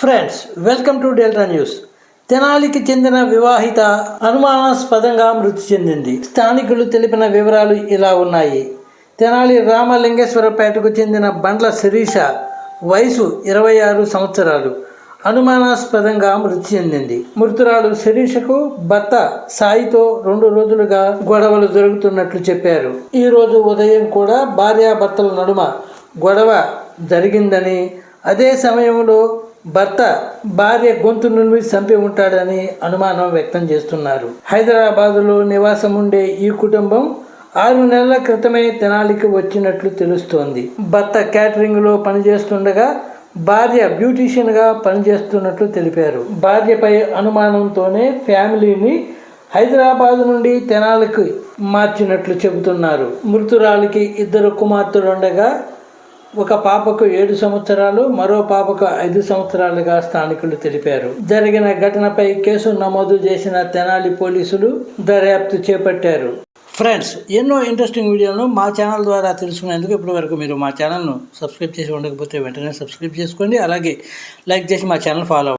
Friends welcome to Delta News తెనాలికి చెందిన వివాహిత అనుమానాస్పదంగా మృతి చెందింది. స్థానికులు తెలిపిన వివరాలు ఇలా ఉన్నాయి. తెనాలి రామలింగేశ్వరపేటకు చెందిన బండ్ల శిరీష వయసు ఇరవై ఆరు సంవత్సరాలు. అనుమానాస్పదంగా మృతి చెందింది. మృతురాలు శిరీషకు భర్త సాయితో రెండు రోజులుగా గొడవలు జరుగుతున్నట్లు చెప్పారు. ఈరోజు ఉదయం కూడా భార్యాభర్తల నడుమ గొడవ జరిగిందని అదే సమయంలో భర్త భార్య గొంతు నుండి చంపి ఉంటాడని అనుమానం వ్యక్తం చేస్తున్నారు. హైదరాబాదులో నివాసం ఉండే ఈ కుటుంబం ఆరు నెలల క్రితమే తెనాలికి వచ్చినట్లు తెలుస్తోంది. భర్త క్యాటరింగ్లో పనిచేస్తుండగా భార్య బ్యూటీషియన్గా పనిచేస్తున్నట్లు తెలిపారు. భార్యపై అనుమానంతోనే ఫ్యామిలీని హైదరాబాద్ నుండి తెనాలికి మార్చినట్లు చెబుతున్నారు. మృతురాలికి ఇద్దరు కుమార్తెలుండగా ఒక పాపకు ఏడు సంవత్సరాలు మరో పాపకు ఐదు సంవత్సరాలుగా స్థానికులు తెలిపారు. జరిగిన ఘటనపై కేసు నమోదు చేసిన తెనాలి పోలీసులు దర్యాప్తు చేపట్టారు. ఫ్రెండ్స్ ఎన్నో ఇంట్రెస్టింగ్ వీడియోలను మా ఛానల్ ద్వారా తెలుసుకునేందుకు ఇప్పటి వరకు మీరు మా ఛానల్ను సబ్స్క్రైబ్ చేసి ఉండకపోతే వెంటనే సబ్స్క్రైబ్ చేసుకోండి. అలాగే లైక్ చేసి మా ఛానల్ ఫాలో